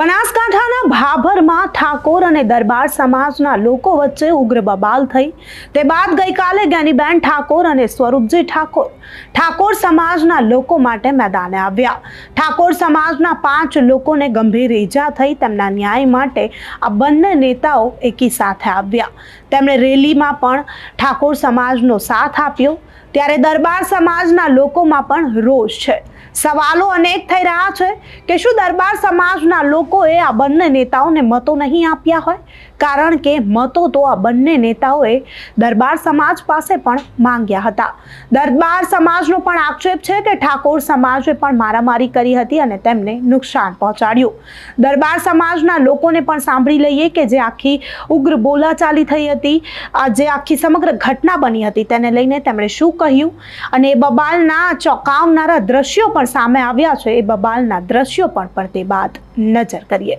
બનાસકાંઠાના ભાભરમાં ઠાકોર અને દરબાર સમાજના લોકો વચ્ચે ઉગ્ર બબાલ થઈ. તે બાદ ગઈકાલે જ્ઞાનીબેન ઠાકોર અને સ્વરૂપજી ઠાકોર ઠાકોર સમાજના લોકો માટે મેદાને આવ્યા. ઠાકોર સમાજના પાંચ લોકોને ગંભીર ઈજા થઈ. તેમના ન્યાય માટે આ બંને નેતાઓ એકી સાથે આવ્યા. તેમણે રેલીમાં પણ ઠાકોર સમાજનો સાથ આપ્યો. ત્યારે દરબાર સમાજના લોકોમાં પણ રોષ છે. સવાલો અનેક થઈ રહ્યા છે કે શું દરબાર સમાજના લોકોએ આ બંને નેતાઓને મતો નહીં આપ્યા હોય? કારણ કે મતો તો આ બંને નેતાઓએ દરબાર સમાજ પાસે પણ માંગ્યા હતા. દરબાર સમાજનો પણ આક્ષેપ છે કે ઠાકોર સમાજે પણ મારામારી કરી હતી અને તેમને નુકસાન પહોંચાડ્યું. દરબાર સમાજના લોકોને પણ સાંભળી લઈએ કે જે આખી ઉગ્ર બોલાચાલી થઈ હતી, આ જે આખી સમગ્ર ઘટના બની હતી તેને લઈને તેમણે શું કહ્યું? અને એ બબાલના ચોંકાવનારા દ્રશ્યો પણ સામે આવ્યા છે. એ બબાલના દ્રશ્યો પણ પડતે બાદ નજર કરીએ.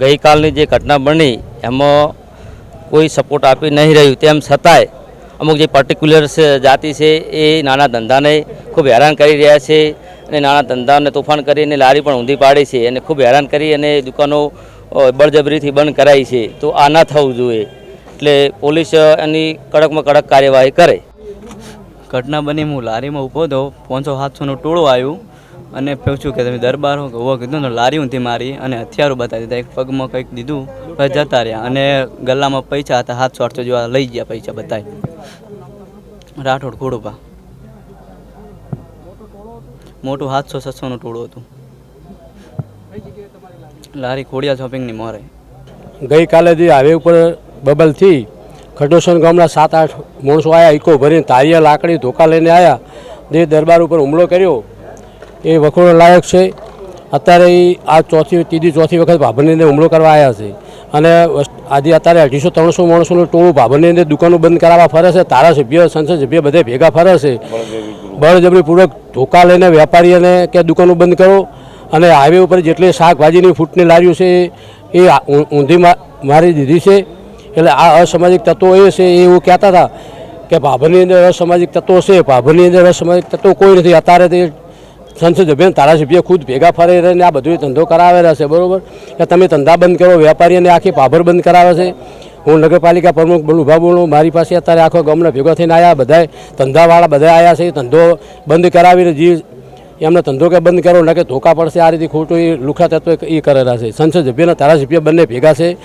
ગઈકાલની જે ઘટના બની, એમાં કોઈ સપોર્ટ આપી નહીં રહ્યું. તેમ છતાંય અમુક જે પર્ટિક્યુલર જાતિ છે, એ નાના ધંધાને ખૂબ હેરાન કરી રહ્યા છે અને નાના ધંધાને તોફાન કરીને લારી પણ ઊંધી પાડી છે. અને ખૂબ હેરાન કરી અને દુકાનો બળજબરીથી બંધ કરાઈ છે. તો આ ના થવું જોઈએ. એટલે પોલીસ એની કડકમાં કડક કાર્યવાહી કરે. ઘટના બની હું લારીમાં ઊભો હતો. પાંચસો સાતસોનું ટોળું આવ્યું. અને પૂછ્યું કે તમે દરબાર હો ઓ કીધું ને લારી ઊંધી મારી અને હથિયારો બતાવી દીધા. એક પગમાં કંઈક દીધું, પછી જતા રહ્યા અને ગલ્લામાં પૈસા હતા સાતસો આઠસો જેવા લઈ ગયા પૈસા બતાવી. રાઠોડ ખોડુપા મોટું સાતસો છસોનું ટોળું હતું. લારી ખોડિયા શોપિંગની મોરે. ગઈકાલે જે હાઈવે ઉપર બબલથી ખડોસન ગામના સાત આઠ માણસો આવ્યા ઇકો ભરીને તારીયા લાકડી ધોકા લઈને આવ્યા જે દરબાર ઉપર હુમલો કર્યો એ વખોડો લાયક છે. અત્યારે આ ચોથી, ત્રીજી ચોથી વખત અંદર હુમલો કરવા આવ્યા છે. અને આજે અત્યારે અઢીસો, ત્રણસો માણસોનું ટોળું ભાભરની અંદર દુકાનો બંધ કરાવવા ફરે છે. ધારાસભ્ય, સંસદ સભ્ય બધે ભેગા ફરે છે. બળજબરીપૂર્વક ધોકા લઈને વેપારીઓને કે દુકાનો બંધ કરો. અને હાઈવે ઉપર જેટલી શાકભાજીની ફૂટની લારીઓ છે, એ ઊંધી મારી દીધી છે. એટલે આ અસામાજિક તત્વો એ છે, એ એવું કહેતા હતા કે ભાભરની અંદર અસામાજિક તત્વો છે. ભાભરની અંદર અસામાજિક તત્વો કોઈ નથી. અત્યારે સંસદ સભ્ય ધારાસભ્ય ખુદ ભેગા ફરી રહીને આ બધું ધંધો કરાવેલા છે બરોબર? કે તમે ધંધા બંધ કરો વેપારીઓને આખી પાભર બંધ કરાવે છે? હું નગરપાલિકા પ્રમુખ બોલું ઊભા બોલું, મારી પાસે અત્યારે આખો ગામના ભેગા થઈને આવ્યા બધાય ધંધાવાળા બધા આવ્યા છે, ધંધો બંધ કરાવીને જે, એમને ધંધો કે બંધ કરો, ન કે ધોકા પડશે, આ રીતે ખોટું એ લુખા તત્વ એ કરેલા છે. સંસદ સભ્યના ધારાસભ્ય બંને ભેગા છે,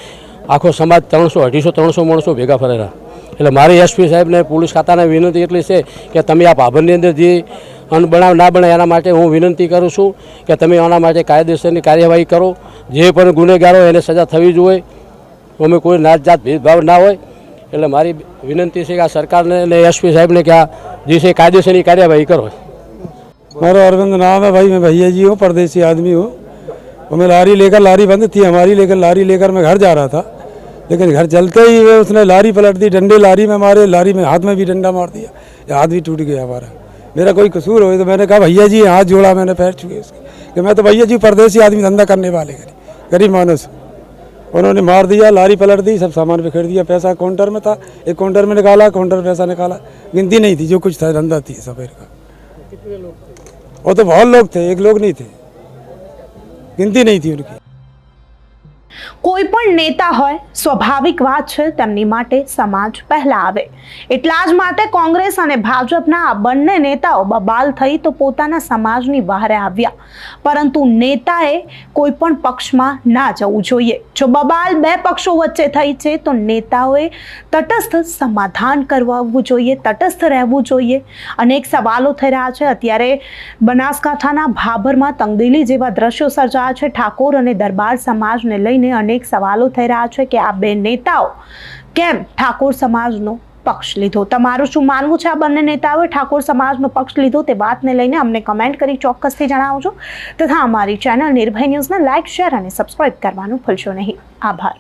આખો સમાજ ત્રણસો, અઢીસો, ત્રણસો માણસો ભેગા ફરેલા એટલે મારી એસપી સાહેબને પોલીસ ખાતાને વિનંતી એટલી છે કે તમે આ ભાભરની અંદર જે અનબનાવ ના બને એના માટે હું વિનંતી કરું છું કે તમે આના માટે કાયદેસરની કાર્યવાહી કરો જે પણ ગુનેગારો એને સજા થવી જોઈએ અમે કોઈ નાત જાત ભેદભાવ ના હોય એટલે મારી વિનંતી છે કે આ સરકારને અને એસપી સાહેબને કે આ જે છે કાયદેસરની કાર્યવાહી કરો मेरा अरविंद नाम है भाई मैं भैया जी हूँ परदेसी आदमी हूँ और मैं लारी लेकर लारी बंद थी हमारी लेकर लारी लेकर मैं घर जा रहा था लेकिन घर चलते ही वे उसने लारी पलट दी डंडे लारी में मारे लारी में हाथ में भी डंडा मार दिया ये हाथ भी टूट गया हमारा मेरा कोई कसूर हो तो मैंने कहा भैया जी हाथ जोड़ा मैंने पैर छुए उसके कि मैं तो भैया जी परदेसी आदमी धंधा करने वाले गरीब गरीब मानुस उन्होंने मार दिया लारी पलट दी सब सामान बिखेर दिया पैसा काउंटर में था एक काउंटर में निकाला काउंटर में पैसा निकाला गिनती नहीं थी जो कुछ था धंधा थी सफेद का वो तो बहुत लोग थे एक लोग नहीं थे गिनती नहीं थी उनकी કોઈ પણ નેતા હોય, સ્વાભાવિક વાત છે, તેમની માટે સમાજ પહેલા આવે. એટલા જ માટે કોંગ્રેસ અને ભાજપના આ બંને નેતાઓ બબાલ થઈ તો પોતાના સમાજની બહારે આવ્યા. પરંતુ નેતાએ કોઈ પણ પક્ષમાં ના જવું જોઈએ. જો બબાલ બે પક્ષો વચ્ચે થઈ છે, તો નેતાઓએ તટસ્થ સમાધાન કરવાવું જોઈએ, તટસ્થ રહેવું જોઈએ. અનેક સવાલો થઈ રહ્યા છે. અત્યારે બનાસકાંઠાના ભાભરમાં તંગદિલી જેવા દ્રશ્યો સર્જાયા છે. ઠાકોર અને દરબાર સમાજને લઈને અનેક સવાલો થઈ રહ્યા છે કે આ બે નેતાઓ કેમ ઠાકોર સમાજનો પક્ષ લીધો? તમારું શું માનવું છે આ બંને નેતાઓએ ઠાકોર સમાજનો પક્ષ લીધો તે વાતને લઈને? અમને કમેન્ટ કરી ચોક્કસથી જણાવજો. તથા અમારી ચેનલ નિર્ભય ન્યૂઝને લાઇક શેર અને સબસ્ક્રાઇબ કરવાનું ભૂલશો નહીં. આભાર.